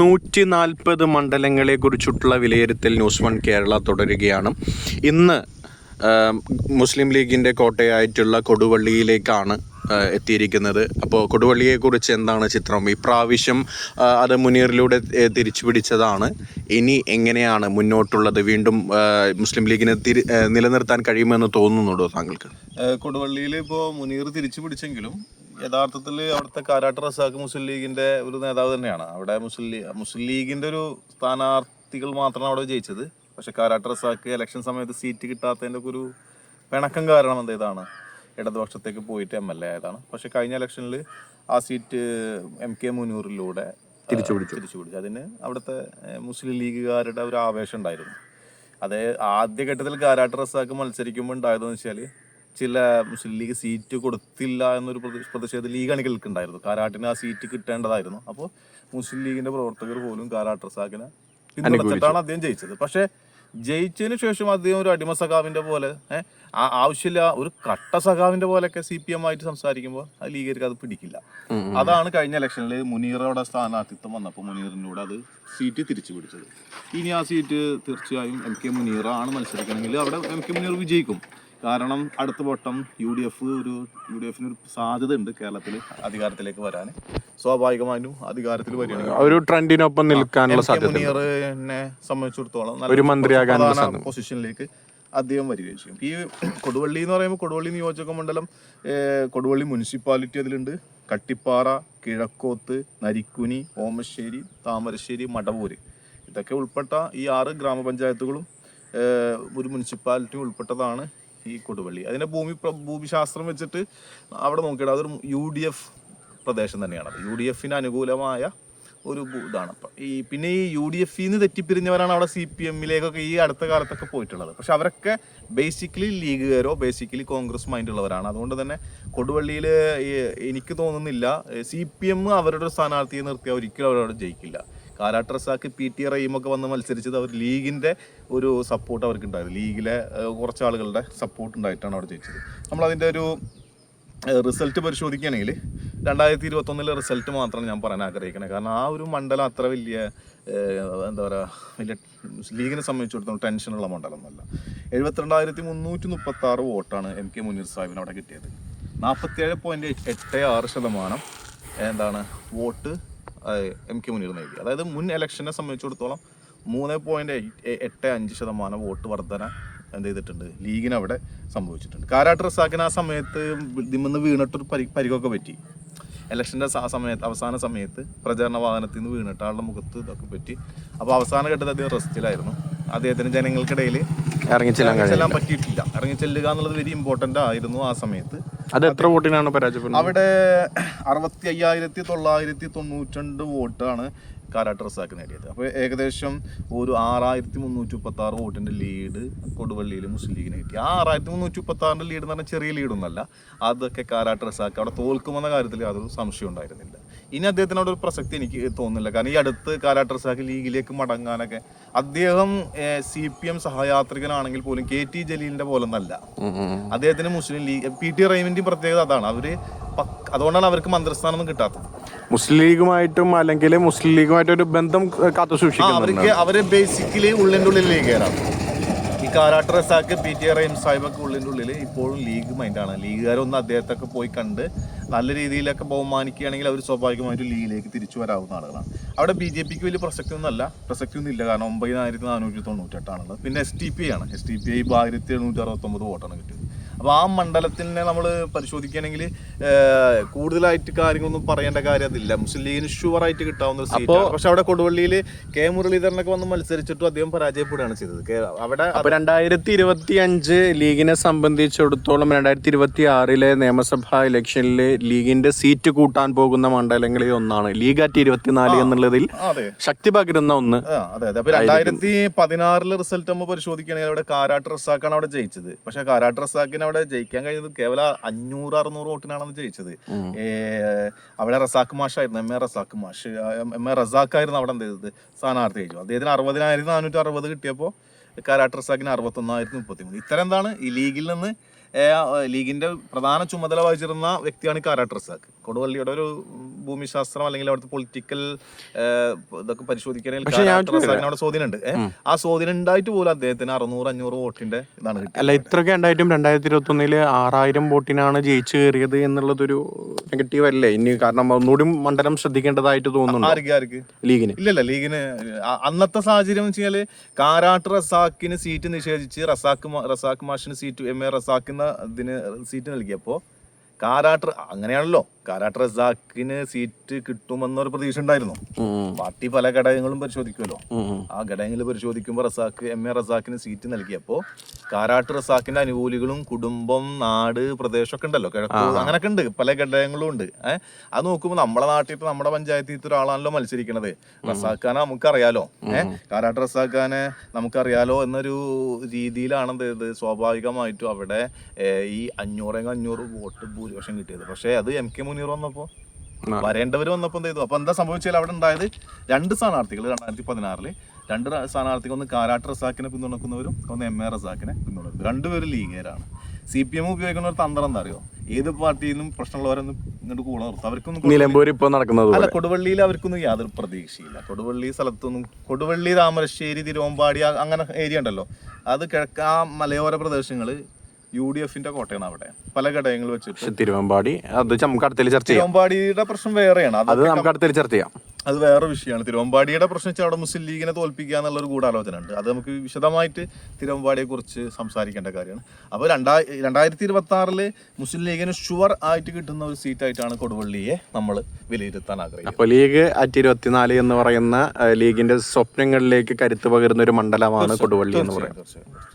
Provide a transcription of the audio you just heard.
നൂറ്റി നാൽപ്പത് മണ്ഡലങ്ങളെ കുറിച്ചിട്ടുള്ള വിലയിരുത്തൽ ന്യൂസ് വൺ കേരള തുടരുകയാണ്. ഇന്ന് മുസ്ലിം ലീഗിന്റെ കോട്ടയായിട്ടുള്ള കൊടുവള്ളിയിലേക്കാണ് എത്തിയിരിക്കുന്നത്. അപ്പോൾ കൊടുവള്ളിയെക്കുറിച്ച് എന്താണ് ചിത്രം? ഇപ്രാവശ്യം അത് മുനീറിലൂടെ തിരിച്ചു പിടിച്ചതാണ് ഇനി എങ്ങനെയാണ് മുന്നോട്ടുള്ളത്? വീണ്ടും മുസ്ലിം ലീഗിനെ തിരി നിലനിർത്താൻ കഴിയുമെന്ന് തോന്നുന്നുണ്ടോ താങ്കൾക്ക്? കൊടുവള്ളിയിൽ ഇപ്പോൾ മുനീർ തിരിച്ചു പിടിച്ചെങ്കിലും യഥാർത്ഥത്തിൽ അവിടുത്തെ കാരാട്ട് റസാഖ് മുസ്ലിം ലീഗിന്റെ ഒരു നേതാവ് തന്നെയാണ്. അവിടെ മുസ്ലിം ലീഗ് മുസ്ലിം ലീഗിന്റെ ഒരു സ്ഥാനാർത്ഥികൾ മാത്രമാണ് അവിടെ ജയിച്ചത്. പക്ഷെ കാരാട്ട് റസാഖ് ഇലക്ഷൻ സമയത്ത് സീറ്റ് കിട്ടാത്തതിന്റെ ഒക്കെ ഒരു പിണക്കം കാരണം എന്താ ഇതാണ് ഇടതുപക്ഷത്തേക്ക് പോയിട്ട് എം എൽ എ ആയതാണ്. പക്ഷെ കഴിഞ്ഞ ഇലക്ഷനിൽ ആ സീറ്റ് എം കെ മുനൂറിലൂടെ തിരിച്ചു പിടിച്ചു. തിരിച്ചു പിടിച്ചു. അതിന് അവിടുത്തെ മുസ്ലിം ലീഗുകാരുടെ ഒരു ആവേശം ഉണ്ടായിരുന്നു. അതേ ആദ്യഘട്ടത്തിൽ കാരാട്ട് റസാക്ക് മത്സരിക്കുമ്പോൾ ഉണ്ടായതെന്ന് വെച്ചാൽ ചില മുസ്ലിം ലീഗ് സീറ്റ് കൊടുത്തില്ല എന്നൊരു പ്രതിഷേധ ലീഗ് അണികൾക്ക് ഉണ്ടായിരുന്നു കാരാട്ടിന് ആ സീറ്റ് കിട്ടേണ്ടതായിരുന്നു. അപ്പോൾ മുസ്ലിം ലീഗിന്റെ പ്രവർത്തകർ പോലും കാരാട്ട് റസാഖിനെ പിന്തുണച്ചിട്ടാണ് അദ്ദേഹം ജയിച്ചത്. പക്ഷേ ജയിച്ചതിന് ശേഷം അദ്ദേഹം ഒരു അടിമ സഖാവിന്റെ പോലെ ആവശ്യമില്ല ഒരു കട്ട സഖാവിന്റെ പോലെയൊക്കെ സി പി എം ആയിട്ട് സംസാരിക്കുമ്പോൾ ആ ലീഗർക്ക് അത് പിടിക്കില്ല. അതാണ് കഴിഞ്ഞ ഇലക്ഷനിൽ മുനീറയുടെ സ്ഥാനാർത്ഥിത്വം വന്നപ്പോൾ മുനീറിനൂടെ അത് സീറ്റ് തിരിച്ചു പിടിച്ചത്. ഇനി ആ സീറ്റ് തീർച്ചയായും എം കെ മുനീറാണ് മത്സരിക്കണമെങ്കിൽ അവിടെ എം കെ മുനീർ വിജയിക്കും. കാരണം അടുത്ത വട്ടം യു ഡി എഫ് ഒരു യു ഡി എഫിന് ഒരു സാധ്യത ഉണ്ട് കേരളത്തിൽ അധികാരത്തിലേക്ക് വരാൻ സ്വാഭാവികമായും അധികാരത്തിൽ വരികയാണെങ്കിൽ ഒരു ട്രെൻഡിനൊപ്പം നിൽക്കാനുള്ള സാധ്യത സംബന്ധിച്ചിടത്തോളം ഒരു മന്ത്രിയാകാൻ പൊസിഷനിലേക്ക് അദ്ദേഹം വരികയും ചെയ്യും. ഈ കൊടുവള്ളി എന്ന് പറയുമ്പോൾ കൊടുവള്ളി നിയോജക മണ്ഡലം കൊടുവള്ളി മുനിസിപ്പാലിറ്റി അതിലുണ്ട്. കട്ടിപ്പാറ കിഴക്കോത്ത് നരിക്കുനി ഓമശ്ശേരി താമരശ്ശേരി മടവൂര്. ഇതൊക്കെ ഉൾപ്പെട്ട ഈ ആറ് ഗ്രാമപഞ്ചായത്തുകളും ഒരു മുനിസിപ്പാലിറ്റി ഉൾപ്പെട്ടതാണ്. ഈ കൊടുവള്ളി. അതിന്റെ ഭൂമി ഭൂമിശാസ്ത്രം വെച്ചിട്ട് അവിടെ നോക്കിയിട്ട് അതൊരു യു ഡി എഫ് പ്രദേശം തന്നെയാണ്. യു ഡി എഫിന് അനുകൂലമായ ഒരു ഇതാണ്. അപ്പം ഈ പിന്നെ ഈ യു ഡി എഫിൽ നിന്ന് തെറ്റിപ്പിരിഞ്ഞവരാണ് അവിടെ സി പി എമ്മിലേക്കൊക്കെ ഈ അടുത്ത കാലത്തൊക്കെ പോയിട്ടുള്ളത്. പക്ഷെ അവരൊക്കെ ബേസിക്കലി ലീഗുകാരോ ബേസിക്കലി കോൺഗ്രസ് മൈൻഡ് ഉള്ളവരാണ്. അതുകൊണ്ട് തന്നെ കൊടുവള്ളിയിൽ എനിക്ക് തോന്നുന്നില്ല സി പി എം അവരുടെ സ്ഥാനാർത്ഥിയെ നിർത്തിയാൽ ഒരിക്കലും അവരവിടെ ജയിക്കില്ല. റസാക്ക് പി ടി റഹീമൊക്കെ വന്ന് മത്സരിച്ചത് അവർ ലീഗിന്റെ ഒരു സപ്പോർട്ട് അവർക്ക് ഉണ്ടായത് ലീഗിലെ കുറച്ച് ആളുകളുടെ സപ്പോർട്ട് ഉണ്ടായിട്ടാണ് അവിടെ ജയിച്ചത്. നമ്മളതിന്റെ ഒരു റിസൾട്ട് പരിശോധിക്കുകയാണെങ്കിൽ രണ്ടായിരത്തി ഇരുപത്തൊന്നിലെ റിസൾട്ട് മാത്രമാണ് ഞാൻ പറയാൻ ആഗ്രഹിക്കുന്നത്. കാരണം ആ ഒരു മണ്ഡലം അത്ര വലിയ എന്താ പറയുക വലിയ ലീഗിനെ സംബന്ധിച്ചിടത്തോളം ടെൻഷനുള്ള മണ്ഡലമൊന്നുമല്ല. എഴുപത്തിരണ്ടായിരത്തി മുന്നൂറ്റി മുപ്പത്തി ആറ് വോട്ടാണ് എം കെ മുനീർ സാഹിബിന് അവിടെ കിട്ടിയത്. നാൽപ്പത്തിയേഴ് പോയിന്റ് എട്ട് ആറ് ശതമാനം എന്താണ് വോട്ട് എം കെ മുനീർ നേടി അതായത് മുൻ ഇലക്ഷനെ സംബന്ധിച്ചിടത്തോളം മൂന്ന് പോയിന്റ് എട്ട് അഞ്ച് ശതമാനം വോട്ട് വർധന എന്ത് ചെയ്തിട്ടുണ്ട്? ലീഗിന് അവിടെ സംഭവിച്ചിട്ടുണ്ട്. കാരാട്ട് റസാക്കിന് ആ സമയത്ത് ഇതിമെന്ന് വീണിട്ടൊരു പരി പരിക്കൊക്കെ പറ്റി. ഇലക്ഷന്റെ ആ സമയത്ത് അവസാന സമയത്ത് പ്രചാരണ വാഹനത്തിൽ നിന്ന് വീണിട്ട് ആളുടെ മുഖത്ത് ഇതൊക്കെ പറ്റി. അപ്പോൾ അവസാന ഘട്ടത്തിൽ അദ്ദേഹം റെസ്റ്റിലായിരുന്നു. അദ്ദേഹത്തിന് ജനങ്ങൾക്കിടയിൽ ഇറങ്ങിച്ചെല്ലാൻ പറ്റിയിട്ടില്ല. ഇറങ്ങി ചെല്ലുക എന്നുള്ളത് വെരി ഇമ്പോർട്ടന്റ് ആയിരുന്നു ആ സമയത്ത്. അത് എത്ര വോട്ടിനാണ് പരാജയപ്പെടുന്നത്? അവിടെ അറുപത്തി അയ്യായിരത്തി തൊള്ളായിരത്തി തൊണ്ണൂറ്റി വോട്ടാണ് കാരാട്ട് റസാക്ക് നേടിയത്. അപ്പോൾ ഏകദേശം ഒരു ആറായിരത്തി മുന്നൂറ്റി മുപ്പത്തി ആറ് വോട്ടിന്റെ ലീഡ് കൊടുവള്ളിയിൽ മുസ്ലിം ലീഗിന് കിട്ടി. ആ ആറായിരത്തി മുന്നൂറ്റി മുപ്പത്തി ആറിന്റെ ലീഡ് എന്ന് പറഞ്ഞാൽ ചെറിയ ലീഡൊന്നുമല്ല. അതൊക്കെ കാരാട്ട് റസാക്ക് അവിടെ തോൽക്കുമെന്ന കാര്യത്തിൽ യാതൊരു സംശയം ഉണ്ടായിരുന്നില്ല. ഇനി അദ്ദേഹത്തിനോട് ഒരു പ്രസക്തി എനിക്ക് തോന്നുന്നില്ല. കാരണം ഈ അടുത്ത് റസാക്ക് ലീഗിലേക്ക് മടങ്ങാനൊക്കെ അദ്ദേഹം സി പി എം സഹയാത്രികനാണെങ്കിൽ പോലും കെ ടി ജലീലിന്റെ പോലെ ഒന്നല്ല അദ്ദേഹത്തിന് മുസ്ലിം ലീഗ് പി ടി റൈമിന്റെയും പ്രത്യേകത അതാണ്. അവർ അതുകൊണ്ടാണ് അവർക്ക് മന്ത്രിസ്ഥാനമൊന്നും കിട്ടാത്തത്. മുസ്ലിം ലീഗുമായിട്ടും അല്ലെങ്കിൽ മുസ്ലിം ലീഗുമായിട്ട് ഒരു ബന്ധം കാത്തു സൂക്ഷിക്കും അവർക്ക് അവർ ബേസിക്കലി ഉള്ളിന്റെ ഉള്ളിൽ ലീഗുകാരാണ് Karat Razak P T R M സാഹിബൊക്കെ ഉള്ളിന്റെ ഉള്ളിൽ ഇപ്പോഴും ലീഗ് മൈൻഡാണ്. ലീഗുകാരൊന്ന് അദ്ദേഹത്തൊക്കെ പോയി കണ്ട് നല്ല രീതിയിലൊക്കെ ബഹുമാനിക്കുകയാണെങ്കിൽ അവർ സ്വാഭാവികമായിട്ടും ലീഗിലേക്ക് തിരിച്ചു വരാവുന്ന ആളുകളാണ്. അവിടെ ബി ജെ പിക്ക് വലിയ പ്രസക്തി ഒന്നുമല്ല പ്രസക്തി ഒന്നും ഇല്ല കാരണം ഒമ്പതിനായിരത്തി നാനൂറ്റി തൊണ്ണൂറ്റെട്ടാണുള്ളത് പിന്നെ എസ് ടി പി ആണ്. എസ് ടി പി ഐ ആയിരത്തി എഴുന്നൂറ്റി അറുപത്തൊമ്പത് വോട്ടാണ് കിട്ടിയത് അപ്പോൾ ആ മണ്ഡലത്തിനെ നമ്മൾ പരിശോധിക്കുകയാണെങ്കിൽ കൂടുതലായിട്ട് കാര്യങ്ങളൊന്നും പറയേണ്ട കാര്യം അതില്ല മുസ്ലിം ലീഗിന് ഷുവറായിട്ട് കിട്ടാവുന്ന സീറ്റ് സീറ്റാണ് പക്ഷെ അവിടെ കൊടുവള്ളിയിൽ കെ മുരളീധരനൊക്കെ വന്ന് മത്സരിച്ചിട്ടും അദ്ദേഹം പരാജയപ്പെടുകയാണ് ചെയ്തത്. അവിടെ രണ്ടായിരത്തി ഇരുപത്തി അഞ്ച് ലീഗിനെ സംബന്ധിച്ചിടത്തോളം രണ്ടായിരത്തി ഇരുപത്തി ആറിലെ നിയമസഭാ ഇലക്ഷനിൽ ലീഗിന്റെ സീറ്റ് കൂട്ടാൻ പോകുന്ന മണ്ഡലങ്ങളിൽ ഒന്നാണ്. ലീഗ് അറ്റ് ഇരുപത്തിനാല് എന്നുള്ളതിൽ ശക്തി പകരുന്ന ഒന്ന് അതെ അതെ. അപ്പൊ രണ്ടായിരത്തി പതിനാറിലെ റിസൾട്ട് നമ്മൾ പരിശോധിക്കുകയാണെങ്കിൽ അവിടെ കാരാട്ട് റസാക്കാണ് അവിടെ ജയിച്ചത്. പക്ഷെ കാരാട്ട് റസാക്കിന് അവിടെ ജയിക്കാൻ കഴിഞ്ഞത് കേവലം അഞ്ഞൂറ് അറുന്നൂറ് വോട്ടിനാണ് ജയിച്ചത്. അവിടെ റസാഖ് മാഷായിരുന്നു എം എ റസാഖ് മാഷ്. എം- എ എ റസാഖായിരുന്നു അവിടെ എന്ത് ചെയ്തത്? സ്ഥാനാർത്ഥി ജയിച്ചു അദ്ദേഹത്തിന് അറുപതിനായിരത്തി നാനൂറ്റി അറുപത് കിട്ടിയപ്പോൾ കാരാട്ട് റസാഖിന് അറുപത്തൊന്നായിരത്തി മുപ്പത്തി മൂന്ന് ഇത്തരം എന്താണ് ഈ ലീഗിൽ നിന്ന് ലീഗിന്റെ പ്രധാന ചുമതല വഹിച്ചിരുന്ന വ്യക്തിയാണ് റസാഖ് കൊടുവള്ളിയുടെ ഒരു ഭൂമിശാസ്ത്രം അല്ലെങ്കിൽ അവിടുത്തെ പൊളിറ്റിക്കൽ ഇതൊക്കെ പരിശോധിക്കണമെങ്കിൽ അവിടെ സ്വാധീനമുണ്ട്. ആ സ്വാധീനം ഉണ്ടായിട്ട് പോലും അദ്ദേഹത്തിന് അറുന്നൂറ് അഞ്ഞൂറ് വോട്ടിന്റെ ഇതാണ് അല്ല ഇത്രയൊക്കെ ഉണ്ടായിട്ടും രണ്ടായിരത്തി ഇരുപത്തി ഒന്നിൽ ആറായിരം വോട്ടിനാണ് ജയിച്ചു കയറിയത് എന്നുള്ളതൊരു നെഗറ്റീവ് അല്ലേ? ഇനി കാരണം ഒന്നുകൂടി മണ്ഡലം ശ്രദ്ധിക്കേണ്ടതായിട്ട് തോന്നുന്നു ലീഗിന്. ഇല്ലല്ല ലീഗിന് അന്നത്തെ സാഹചര്യം എന്ന് വെച്ചാൽ കാരാട്ട് റസാക്കിന് സീറ്റ് നിഷേധിച്ച് റസാക്ക് റസാക്ക് മാഷിന് സീറ്റ് എം എ റസാക്കുന്ന ഇതിന് സീറ്റ് നൽകിയപ്പോ കാരാട്ടർ അങ്ങനെയാണല്ലോ. കാരാട്ട് റസാക്കിന് സീറ്റ് കിട്ടുമെന്നൊരു പ്രതീക്ഷ ഉണ്ടായിരുന്നു. പാർട്ടി പല ഘടകങ്ങളും പരിശോധിക്കുമല്ലോ. ആ ഘടകങ്ങൾ പരിശോധിക്കുമ്പോൾ റസാക്ക് എം എ റസാക്കിന് സീറ്റ് നൽകിയപ്പോൾ കാരാട്ട് റസാക്കിന്റെ അനുകൂലികളും കുടുംബം നാട് പ്രദേശമൊക്കെ ഉണ്ടല്ലോ. കിഴക്ക് അങ്ങനൊക്കെ ഉണ്ട്. പല ഘടകങ്ങളും ഉണ്ട്. ഏഹ് അത് നോക്കുമ്പോൾ നമ്മുടെ നാട്ടിൽ ഇപ്പൊ നമ്മുടെ പഞ്ചായത്തിൽ ഒരാളാണല്ലോ മത്സരിക്കണത്. റസാഖാനെ നമുക്കറിയാലോ. ഏഹ് കാരാട്ട് റസാഖാനെ നമുക്കറിയാലോ എന്നൊരു രീതിയിലാണ് ചെയ്തത്? സ്വാഭാവികമായിട്ടും അവിടെ ഈ അഞ്ഞൂറെങ്കിൽ അഞ്ഞൂറ് വോട്ട് ഭൂരിപക്ഷം കിട്ടിയത്. പക്ഷേ അത് എം കെ മുനീർ വന്നപ്പോൾ വരേണ്ടവർ വന്നപ്പോൾ എന്ത് ചെയ്തു? അപ്പൊ എന്താ സംഭവിച്ചാൽ അവിടെ ഉണ്ടായത് രണ്ട് സ്ഥാനാർത്ഥികൾ രണ്ടായിരത്തി പതിനാറിൽ. രണ്ട് സ്ഥാനാർത്ഥികൾ ഒന്ന് കാരാട്ട് റസാക്കിനെ പിന്തുണക്കുന്നവരും ഒന്ന് എം എ റസാക്കിനെ പിന്തുണക്കും രണ്ടുപേരും ലീഗേരാണ്. സി പി എം ഉപയോഗിക്കുന്ന ഒരു തന്ത്രം എന്താ അറിയോ? ഏത് പാർട്ടിയിൽ നിന്നും പ്രശ്നമുള്ളവരൊന്നും ഇങ്ങോട്ട് കൂടെ നിർത്തും. അവർക്കൊന്നും ഇപ്പൊ നടക്കുന്നത് അല്ല കൊടുവള്ളിയിൽ അവർക്കൊന്നും യാതൊരു പ്രതീക്ഷയില്ല. കൊടുവള്ളി സ്ഥലത്തൊന്നും കൊടുവള്ളി താമരശ്ശേരി തിരുവമ്പാടി അങ്ങനെ ഏരിയ ഉണ്ടല്ലോ. അത് കിഴക്ക് ആ മലയോര പ്രദേശങ്ങൾ യു ഡി എഫിന്റെ കോട്ടയാണ് അവിടെ. പല ഘടകങ്ങൾ വെച്ചിട്ട്. പക്ഷെ തിരുവമ്പാടി അത് നമുക്ക് അടുത്തിൽ ചർച്ച ചെയ്യാം. തിരുവമ്പാടിയുടെ പ്രശ്നം വേറെയാണ്. അത് നമുക്ക് അടുത്തിൽ ചർച്ച ചെയ്യാം. അത് വേറെ വിഷയമാണ്. തിരുവമ്പാടിയുടെ പ്രശ്നം വെച്ചാൽ അവിടെ മുസ്ലിം ലീഗിനെ തോൽപ്പിക്കുക എന്നുള്ളൊരു ഗൂഢാലോചന ഉണ്ട് അത് നമുക്ക് വിശദമായിട്ട് തിരുവമ്പാടിയെ കുറിച്ച് സംസാരിക്കേണ്ട കാര്യമാണ്. അപ്പോൾ രണ്ടായി രണ്ടായിരത്തി ഇരുപത്തി ആറിൽ മുസ്ലിം ലീഗിന് ഷുവർ ആയിട്ട് കിട്ടുന്ന ഒരു സീറ്റായിട്ടാണ് കൊടുവള്ളിയെ നമ്മൾ വിലയിരുത്താൻ ആഗ്രഹിക്കുന്നത്. അപ്പോൾ ലീഗ് അറ്റ് ഇരുപത്തിനാല് എന്ന് പറയുന്ന ലീഗിന്റെ സ്വപ്നങ്ങളിലേക്ക് കരുത്ത് പകരുന്ന ഒരു മണ്ഡലമാണ് കൊടുവള്ളി എന്ന് പറയുന്നത്.